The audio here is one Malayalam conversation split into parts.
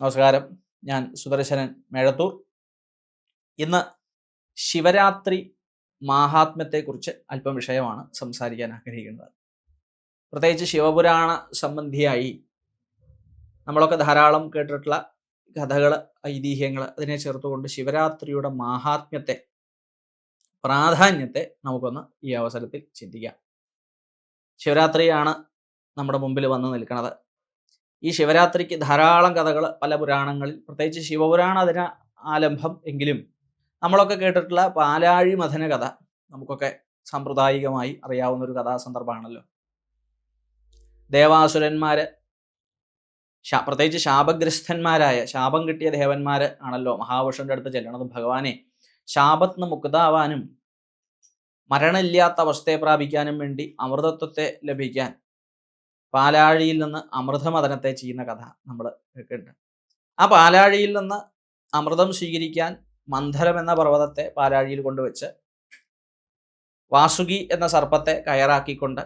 നമസ്കാരം. ഞാൻ സുദർശനൻ മേഴത്തൂർ. ഇന്ന് ശിവരാത്രി മാഹാത്മ്യത്തെക്കുറിച്ച് അല്പം വിഷയമാണ് സംസാരിക്കാൻ ആഗ്രഹിക്കുന്നത്. പ്രത്യേകിച്ച് ശിവപുരാണ സംബന്ധിയായി നമ്മളൊക്കെ ധാരാളം കേട്ടിട്ടുള്ള കഥകൾ ഐതിഹ്യങ്ങൾ അതിനെ ചേർത്തുകൊണ്ട് ശിവരാത്രിയുടെ മാഹാത്മ്യത്തെ പ്രാധാന്യത്തെ നമുക്കൊന്ന് ഈ അവസരത്തിൽ ചിന്തിക്കാം. ശിവരാത്രിയാണ് നമ്മുടെ മുമ്പിൽ വന്ന് നിൽക്കുന്നത്. ഈ ശിവരാത്രിക്ക് ധാരാളം കഥകൾ പല പുരാണങ്ങളിൽ പ്രത്യേകിച്ച് ശിവപുരാണ അതിന് ആലംഭം എങ്കിലും നമ്മളൊക്കെ കേട്ടിട്ടുള്ള പാലാഴി മഥന കഥ നമുക്കൊക്കെ സാമ്പ്രദായികമായി അറിയാവുന്ന ഒരു കഥാസന്ദർഭമാണല്ലോ ദേവാസുരന്മാര് പ്രത്യേകിച്ച് ശാപഗ്രസ്തന്മാരായ ശാപം കിട്ടിയ ദേവന്മാര് ആണല്ലോ മഹാവിഷ്ണുവിന്റെ അടുത്ത് ചെല്ലണതും ഭഗവാനെ. ശാപത്തിന് മുക്താവാനും മരണമില്ലാത്ത അവസ്ഥയെ പ്രാപിക്കാനും വേണ്ടി അമൃതത്വത്തെ ലഭിക്കാൻ പാലാഴിയിൽ നിന്ന് അമൃതമദനത്തെ ചെയ്യുന്ന കഥ നമ്മൾ കേട്ടിട്ടുണ്ട്. ആ പാലാഴിയിൽ നിന്ന് അമൃതം സ്വീകരിക്കാൻ മന്ധരം എന്ന പർവതത്തെ പാലാഴിയിൽ കൊണ്ടുവച്ച് വാസുകി എന്ന സർപ്പത്തെ കയറാക്കിക്കൊണ്ട്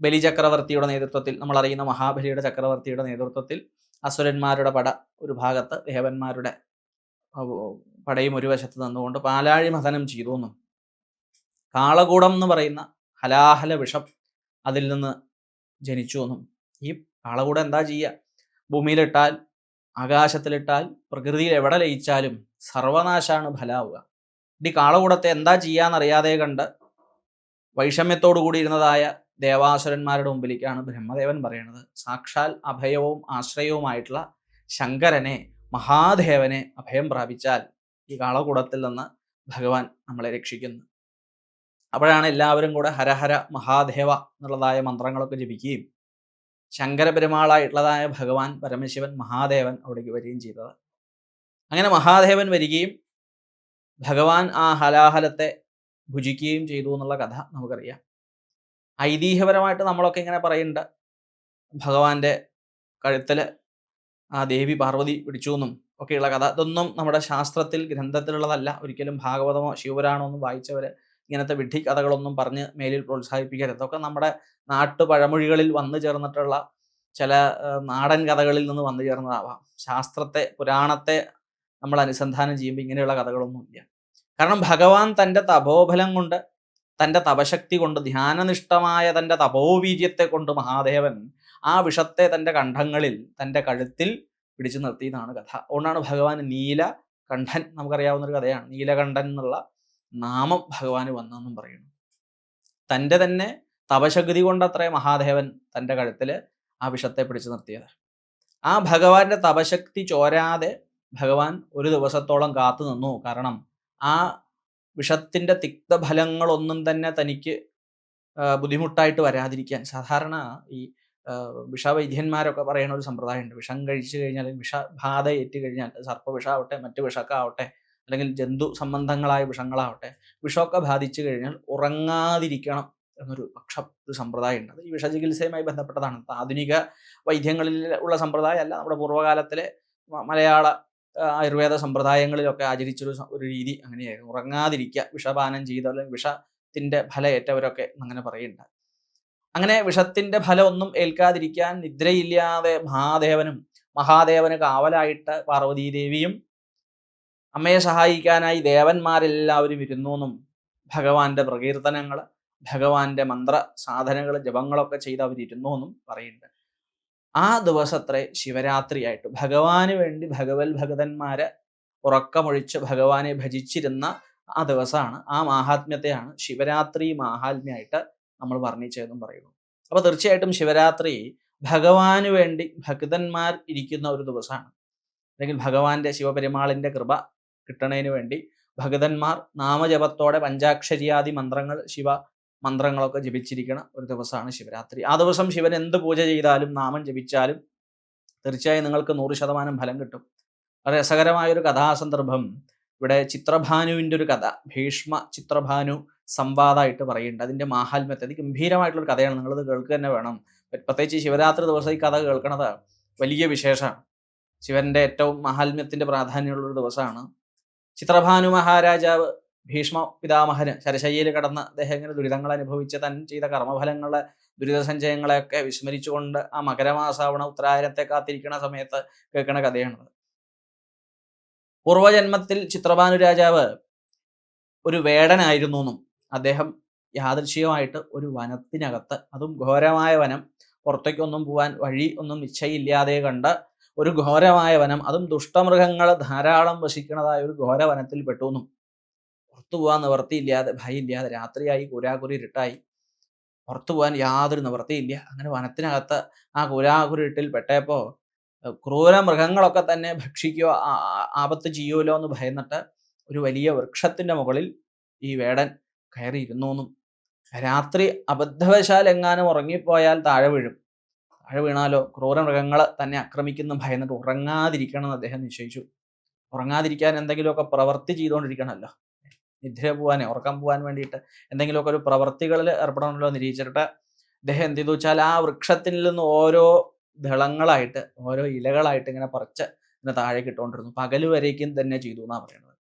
ബലിചക്രവർത്തിയുടെ നേതൃത്വത്തിൽ നമ്മൾ അറിയുന്ന മഹാബലിയുടെ ചക്രവർത്തിയുടെ നേതൃത്വത്തിൽ അസുരന്മാരുടെ പട ഒരു ഭാഗത്ത് ദേവന്മാരുടെ പടയും ഒരു വശത്ത് നിന്നുകൊണ്ട് പാലാഴി മഥനം ചെയ്തു എന്നും കാളകൂടം എന്ന് പറയുന്ന ഹലാഹല വിഷം അതിൽ നിന്ന് ജനിച്ചു എന്നും ഈ കാളകൂടം എന്താ ചെയ്യുക ഭൂമിയിലിട്ടാൽ ആകാശത്തിലിട്ടാൽ പ്രകൃതിയിൽ എവിടെ ലയിച്ചാലും സർവനാശാണ് ഫലാവുക. ഈ കാളകൂടത്തെ എന്താ ചെയ്യാന്നറിയാതെ കണ്ട് വൈഷമ്യത്തോടു കൂടി ഇരുന്നതായ ദേവാസുരന്മാരുടെ മുമ്പിലേക്കാണ് ബ്രഹ്മദേവൻ പറയുന്നത് സാക്ഷാൽ അഭയവും ആശ്രയവുമായിട്ടുള്ള ശങ്കരനെ മഹാദേവനെ അഭയം പ്രാപിച്ചാൽ ഈ കാളകൂടത്തിൽ നിന്ന് ഭഗവാൻ നമ്മളെ രക്ഷിക്കുന്നു. അപ്പോഴാണ് എല്ലാവരും കൂടെ ഹരഹര മഹാദേവ എന്നുള്ളതായ മന്ത്രങ്ങളൊക്കെ ജപിക്കുകയും ശങ്കരപെരുമാളായിട്ടുള്ളതായ ഭഗവാൻ പരമശിവൻ മഹാദേവൻ അവിടേക്ക് വരികയും ചെയ്തത്. അങ്ങനെ മഹാദേവൻ വരികയും ഭഗവാൻ ആ ഹലാഹലത്തെ ഭുജിക്കുകയും ചെയ്തു എന്നുള്ള കഥ നമുക്കറിയാം. ഐതിഹ്യപരമായിട്ട് നമ്മളൊക്കെ ഇങ്ങനെ പറയുന്നുണ്ട്. ഭഗവാന്റെ കഴുത്തിൽ ആ ദേവി പാർവതി പിടിച്ചു എന്നും ഒക്കെയുള്ള കഥ. ഇതൊന്നും നമ്മുടെ ശാസ്ത്രത്തിൽ ഗ്രന്ഥത്തിലുള്ളതല്ല. ഒരിക്കലും ഭാഗവതമോ ശിവപുരാണോ ഒന്നും വായിച്ചവര് ഇങ്ങനത്തെ വിഡ്ഢി കഥകളൊന്നും പറഞ്ഞ് മേലിൽ പ്രോത്സാഹിപ്പിക്കരുത്. അതൊക്കെ നമ്മുടെ നാട്ടു പഴമൊഴികളിൽ വന്നു ചേർന്നിട്ടുള്ള ചില നാടൻ കഥകളിൽ നിന്ന് വന്നു ചേർന്നതാവാം. ശാസ്ത്രത്തെ പുരാണത്തെ നമ്മൾ അനുസന്ധാനം ചെയ്യുമ്പോൾ ഇങ്ങനെയുള്ള കഥകളൊന്നും ഇല്ല. കാരണം ഭഗവാൻ തന്റെ തപോബലം കൊണ്ട് തന്റെ തപശക്തി കൊണ്ട് ധ്യാനനിഷ്ഠമായ തന്റെ തപോവീര്യത്തെ കൊണ്ട് മഹാദേവൻ ആ വിഷത്തെ തന്റെ കണ്ഠങ്ങളിൽ തന്റെ കഴുത്തിൽ പിടിച്ചു നിർത്തിയതാണ് കഥ. അതുകൊണ്ടാണ് ഭഗവാൻ നീല കണ്ഠൻ നമുക്കറിയാവുന്ന ഒരു കഥയാണ്. നീലകണ്ഠൻ എന്നുള്ള നാമം ഭഗവാന് വന്നെന്നും പറയുന്നു. തന്റെ തന്നെ തപശക്തി കൊണ്ടത്രേ മഹാദേവൻ തന്റെ കഴുത്തിൽ ആ വിഷത്തെ പിടിച്ചു നിർത്തിയത്. ആ ഭഗവാന്റെ തപശക്തി ചോരാതെ ഭഗവാൻ ഒരു ദിവസത്തോളം കാത്തു നിന്നു. കാരണം ആ വിഷത്തിന്റെ തിക്തഫലങ്ങളൊന്നും തന്നെ തനിക്ക് ബുദ്ധിമുട്ടായിട്ട് വരാതിരിക്കാൻ. സാധാരണ ഈ വിഷവൈദ്യന്മാരൊക്കെ പറയുന്ന ഒരു സമ്പ്രദായമുണ്ട്. വിഷം കഴിച്ചു കഴിഞ്ഞാൽ വിഷബാധ ഏറ്റു കഴിഞ്ഞാൽ സർപ്പവിഷാവട്ടെ മറ്റു വിഷക്കാവട്ടെ അല്ലെങ്കിൽ ജന്തു സംബന്ധങ്ങളായ വിഷങ്ങളാവട്ടെ വിഷമൊക്കെ ബാധിച്ചു കഴിഞ്ഞാൽ ഉറങ്ങാതിരിക്കണം എന്നൊരു പക്ഷ ഒരു സമ്പ്രദായം ഉണ്ട് അത് ഈ വിഷചികിത്സയുമായി ബന്ധപ്പെട്ടതാണ്. ആധുനിക വൈദ്യങ്ങളിൽ ഉള്ള സമ്പ്രദായമല്ല. നമ്മുടെ പൂർവകാലത്തിലെ മലയാള ആയുർവേദ സമ്പ്രദായങ്ങളിലൊക്കെ ആചരിച്ചൊരു ഒരു രീതി അങ്ങനെയായിരുന്നു. ഉറങ്ങാതിരിക്കുക വിഷപാനം ചെയ്ത അല്ലെങ്കിൽ വിഷത്തിന്റെ ഫലം ഏറ്റവരൊക്കെ അങ്ങനെ പറയുന്നുണ്ട്. അങ്ങനെ വിഷത്തിന്റെ ഫലമൊന്നും ഏൽക്കാതിരിക്കാൻ നിദ്രയില്ലാതെ മഹാദേവനും മഹാദേവന് കാവലായിട്ട് പാർവതീദേവിയും അമ്മയെ സഹായിക്കാനായി ദേവന്മാരെല്ലാവരും ഇരുന്നു എന്നും ഭഗവാന്റെ പ്രകീർത്തനങ്ങൾ ഭഗവാന്റെ മന്ത്ര സാധനങ്ങൾ ജപങ്ങളൊക്കെ ചെയ്ത് അവരിരുന്നു എന്നും പറയുന്നുണ്ട്. ആ ദിവസത്രേ ശിവരാത്രിയായിട്ട് ഭഗവാന് വേണ്ടി ഭഗവത് ഭഗതന്മാരെ ഉറക്കമൊഴിച്ച് ഭഗവാനെ ഭജിച്ചിരുന്ന ആ ദിവസമാണ് ആ മാഹാത്മ്യത്തെയാണ് ശിവരാത്രി മാഹാത്മ്യമായിട്ട് നമ്മൾ വർണിച്ചതെന്നും പറയുന്നു. അപ്പൊ തീർച്ചയായിട്ടും ശിവരാത്രി ഭഗവാന് വേണ്ടി ഭക്തന്മാർ ഇരിക്കുന്ന ഒരു ദിവസമാണ് അല്ലെങ്കിൽ ഭഗവാന്റെ ശിവപെരുമാളിന്റെ കൃപ കിട്ടണതിന് വേണ്ടി ഭഗതന്മാർ നാമജപത്തോടെ പഞ്ചാക്ഷരിയാദി മന്ത്രങ്ങൾ ശിവ മന്ത്രങ്ങളൊക്കെ ജപിച്ചിരിക്കുന്ന ഒരു ദിവസമാണ് ശിവരാത്രി. ആ ദിവസം ശിവൻ എന്ത് പൂജ ചെയ്താലും നാമം ജപിച്ചാലും തീർച്ചയായും നിങ്ങൾക്ക് നൂറ് ശതമാനം ഫലം കിട്ടും. വളരെ രസകരമായ ഒരു കഥാസന്ദർഭം. ഇവിടെ ചിത്രഭാനുവിന്റെ ഒരു കഥ ഭീഷ്മ ചിത്രഭാനു സംവാദമായിട്ട് പറയുന്നുണ്ട്. അതിന്റെ മാഹാത്മ്യത്തെ അത് ഗംഭീരമായിട്ടുള്ള കഥയാണ്. നിങ്ങളത് കേൾക്കുക തന്നെ വേണം. പ്രത്യേകിച്ച് ശിവരാത്രി ദിവസം ഈ കഥ കേൾക്കണത് വലിയ വിശേഷമാണ്. ശിവന്റെ ഏറ്റവും മഹാത്മ്യത്തിന്റെ പ്രാധാന്യമുള്ള ഒരു ദിവസമാണ്. ചിത്രഭാനു മഹാരാജാവ് ഭീഷ്മ പിതാമഹന് ശരശയ്യയിൽ കടന്ന് അദ്ദേഹം ഇങ്ങനെ ദുരിതങ്ങൾ അനുഭവിച്ച് തൻ ചെയ്ത കർമ്മഫലങ്ങളെ ദുരിതസഞ്ചയങ്ങളെയൊക്കെ വിസ്മരിച്ചുകൊണ്ട് ആ മകരമാസാവണ ഉത്തരായനത്തെ കാത്തിരിക്കുന്ന സമയത്ത് കേൾക്കുന്ന കഥയാണത്. പൂർവജന്മത്തിൽ ചിത്രഭാനു രാജാവ് ഒരു വേടനായിരുന്നു എന്നും അദ്ദേഹം യാദൃശ്യമായിട്ട് ഒരു വനത്തിനകത്ത് അതും ഘോരമായ വനം പുറത്തേക്കൊന്നും പോവാൻ വഴി ഒന്നും നിശ്ചയില്ലാതെ കണ്ട് ഒരു ഘോരമായ വനം അതും ദുഷ്ടമൃഗങ്ങൾ ധാരാളം വസിക്കുന്നതായ ഒരു ഘോര വനത്തിൽ പെട്ടു എന്നും പുറത്തു പോകാൻ നിവർത്തിയില്ലാതെ ഭയമില്ലാതെ രാത്രിയായി കുരാകുരി ഇരുട്ടായി പുറത്തു പോകാൻ യാതൊരു നിവൃത്തിയില്ല. അങ്ങനെ വനത്തിനകത്ത് ആ കുരാകുരിട്ടിൽ പെട്ടപ്പോ ക്രൂര മൃഗങ്ങളൊക്കെ തന്നെ ഭക്ഷിക്കുകയോ ആപത്ത് ചെയ്യുമല്ലോ എന്ന് ഭയന്നിട്ട് ഒരു വലിയ വൃക്ഷത്തിന്റെ മുകളിൽ ഈ വേടൻ കയറിയിരുന്നു എന്നും രാത്രി അബദ്ധവശാൽ എങ്ങാനും ഉറങ്ങിപ്പോയാൽ താഴെ വീഴും. താഴെ വീണാലോ ക്രൂരമൃഗങ്ങളെ തന്നെ ആക്രമിക്കുന്ന ഭയന്നിട്ട് ഉറങ്ങാതിരിക്കണം എന്ന് അദ്ദേഹം നിശ്ചയിച്ചു. ഉറങ്ങാതിരിക്കാൻ എന്തെങ്കിലുമൊക്കെ പ്രവൃത്തി ചെയ്തുകൊണ്ടിരിക്കണമല്ലോ. നിദ്ര പോവാനേ ഉറക്കം പോകാൻ വേണ്ടിയിട്ട് എന്തെങ്കിലുമൊക്കെ ഒരു പ്രവൃത്തികളിൽ ഏർപ്പെടണമല്ലോ നിരീക്ഷിച്ചിട്ട് അദ്ദേഹം എന്ത് ചെയ്തു? വെച്ചാൽ ആ വൃക്ഷത്തിൽ നിന്ന് ഓരോ ദളങ്ങളായിട്ട് ഓരോ ഇലകളായിട്ട് ഇങ്ങനെ പറിച്ച് ഇങ്ങനെ താഴേക്ക് ഇട്ടുകൊണ്ടിരുന്നു. പകൽ വരേക്കും തന്നെ ചെയ്തു എന്നാണ് പറയുന്നത്.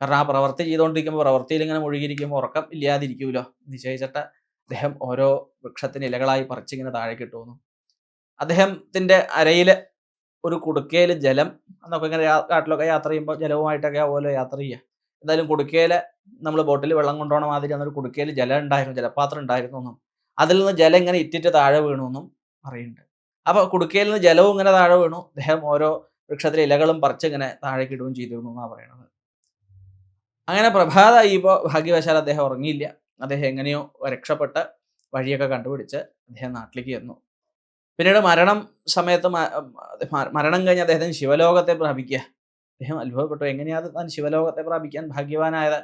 കാരണം ആ പ്രവൃത്തി ചെയ്തുകൊണ്ടിരിക്കുമ്പോൾ പ്രവൃത്തിയിൽ ഇങ്ങനെ മുഴുകിയിരിക്കുമ്പോൾ ഉറക്കം ഇല്ലാതിരിക്കുമല്ലോ നിശ്ചയിച്ചിട്ട് അദ്ദേഹം ഓരോ വൃക്ഷത്തിന് ഇലകളായി പറിച്ച് ഇങ്ങനെ താഴേക്ക് ഇട്ടു അദ്ദേഹത്തിന്റെ അരയിൽ ഒരു കുടുക്കയിൽ ജലം എന്നൊക്കെ ഇങ്ങനെ കാട്ടിലൊക്കെ യാത്ര ചെയ്യുമ്പോൾ ജലവുമായിട്ടൊക്കെ അതുപോലെ യാത്ര ചെയ്യുക എന്തായാലും കുടുക്കയിൽ നമ്മൾ ബോട്ടിൽ വെള്ളം കൊണ്ടുപോകണ മാതിരി അന്നൊരു കുടുക്കയിൽ ജലം ഉണ്ടായിരുന്നു ജലപാത്രം ഉണ്ടായിരുന്നു എന്നും. അതിൽ നിന്ന് ജലം ഇങ്ങനെ ഇറ്റിറ്റ് താഴെ വീണു എന്നും പറയുന്നുണ്ട്. അപ്പോൾ കുടുക്കയിൽ നിന്ന് ജലവും ഇങ്ങനെ താഴെ വീണു. അദ്ദേഹം ഓരോ വൃക്ഷത്തിലെ ഇലകളും പറിച്ച് ഇങ്ങനെ താഴേക്ക് ഇടുകയും ചെയ്തിരുന്നു എന്നാണ് പറയുന്നത് അങ്ങനെ പ്രഭാതായിപ്പോൾ ഭാഗ്യവശാൽ അദ്ദേഹം ഉറങ്ങിയില്ല. അദ്ദേഹം എങ്ങനെയോ രക്ഷപ്പെട്ട വഴിയൊക്കെ കണ്ടുപിടിച്ച് അദ്ദേഹം നാട്ടിലേക്ക് ചെന്നു. പിന്നീട് മരണം സമയത്ത് മരണം കഴിഞ്ഞ് അദ്ദേഹത്തിന് ശിവലോകത്തെ പ്രാപിക്കുക. അദ്ദേഹം അത്ഭുതപ്പെട്ടു. എങ്ങനെയാണ് താൻ ശിവലോകത്തെ പ്രാപിക്കാൻ ഭാഗ്യവാനായത്?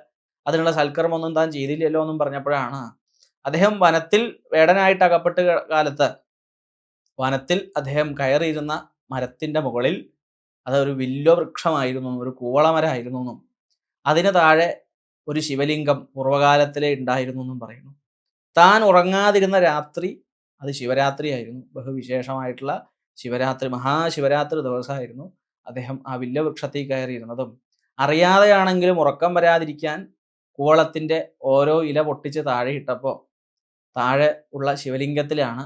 അതിനുള്ള സൽക്കർമ്മൊന്നും താൻ ചെയ്തില്ലല്ലോ എന്നും പറഞ്ഞപ്പോഴാണ് അദ്ദേഹം വനത്തിൽ വേടനായിട്ട് അകപ്പെട്ട കാലത്ത് വനത്തിൽ അദ്ദേഹം കയറിയിരുന്ന മരത്തിന്റെ മുകളിൽ അതൊരു വില്ലോ വൃക്ഷമായിരുന്നു ഒരു കൂവളമരമായിരുന്നു എന്നും. അതിന് താഴെ ഒരു ശിവലിംഗം പൂർവകാലത്തിലെ ഉണ്ടായിരുന്നു എന്നും പറയുന്നു. താൻ ഉറങ്ങാതിരുന്ന രാത്രി അത് ശിവരാത്രിയായിരുന്നു. ബഹുവിശേഷമായിട്ടുള്ള ശിവരാത്രി മഹാശിവരാത്രി ദിവസമായിരുന്നു. അദ്ദേഹം ആ വില്ലവൃക്ഷത്തിൽ കയറിയിരുന്നതും. അറിയാതെയാണെങ്കിലും ഉറക്കം വരാതിരിക്കാൻ കൂവളത്തിന്റെ ഓരോ ഇല പൊട്ടിച്ച് താഴെ ഇട്ടപ്പോൾ താഴെ ഉള്ള ശിവലിംഗത്തിലാണ്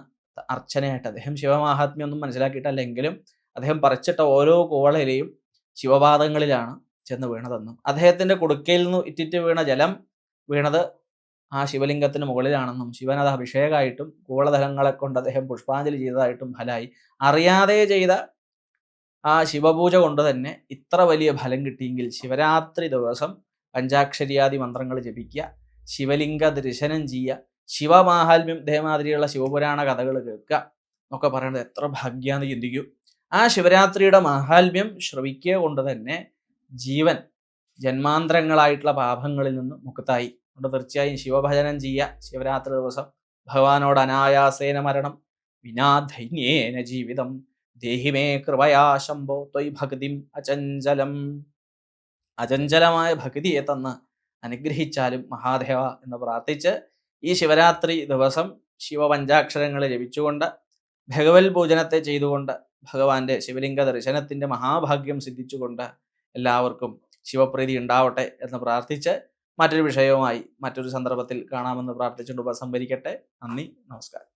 അർച്ചനയായിട്ട് അദ്ദേഹം ശിവമാഹാത്മ്യമൊന്നും മനസ്സിലാക്കിയിട്ടല്ലെങ്കിലും അദ്ദേഹം പറിച്ചിട്ട ഓരോ കൂവളയിലെയും ശിവപാദങ്ങളിലാണ് ചെന്ന് വീണതെന്നും. അദ്ദേഹത്തിന്റെ കുടുക്കയിൽ നിന്ന് ഇറ്റിറ്റ് വീണ ജലം വീണത് ആ ശിവലിംഗത്തിന് മുകളിലാണെന്നും ശിവൻ അത് അഭിഷേകമായിട്ടും കൂളദഹങ്ങളെ കൊണ്ട് അദ്ദേഹം പുഷ്പാഞ്ജലി ചെയ്തതായിട്ടും ഫലമായി. അറിയാതെ ചെയ്ത ആ ശിവപൂജ കൊണ്ട് തന്നെ ഇത്ര വലിയ ഫലം കിട്ടിയെങ്കിൽ ശിവരാത്രി ദിവസം പഞ്ചാക്ഷരിയാദി മന്ത്രങ്ങൾ ജപിക്കുക ശിവലിംഗ ദർശനം ചെയ്യുക ശിവമാഹാത്മ്യം ഇതേമാതിരിയുള്ള ശിവപുരാണ കഥകൾ കേൾക്കുക എന്നൊക്കെ പറയുന്നത് എത്ര ഭാഗ്യാന്ന് ചിന്തിക്കും. ആ ശിവരാത്രിയുടെ മാഹാത്മ്യം ശ്രവിക്കുക കൊണ്ട് തന്നെ ജീവൻ ജന്മാന്തരങ്ങളായിട്ടുള്ള പാപങ്ങളിൽ നിന്ന് മുക്തായി അതുകൊണ്ട് തീർച്ചയായും ശിവഭജനം ചെയ്യുക ശിവരാത്രി ദിവസം. ഭഗവാനോട് അനായാസേന മരണം. വിനാ ധൈന്യേന ജീവിതം. ദേഹിമേ കൃപയാ ശംഭോ ത്വയ് ഭക്തിം അചഞ്ചലം. അചഞ്ചലമായ ഭക്തിയെ തന്ന് അനുഗ്രഹിച്ചാലും മഹാദേവ എന്ന് പ്രാർത്ഥിച്ച് ഈ ശിവരാത്രി ദിവസം ശിവപഞ്ചാക്ഷരങ്ങൾ ലഭിച്ചുകൊണ്ട് ഭഗവത് പൂജനത്തെ ചെയ്തുകൊണ്ട് ഭഗവാന്റെ ശിവലിംഗ ദർശനത്തിന്റെ മഹാഭാഗ്യം സിദ്ധിച്ചുകൊണ്ട് എല്ലാവർക്കും ശിവപ്രീതി ഉണ്ടാവട്ടെ എന്ന് പ്രാർത്ഥിച്ച് മറ്റൊരു വിഷയവുമായി മറ്റൊരു സന്ദർഭത്തിൽ കാണാമെന്ന് പ്രാർത്ഥിച്ചുകൊണ്ട് ഉപസംഹരിക്കട്ടെ. നന്ദി. നമസ്കാരം.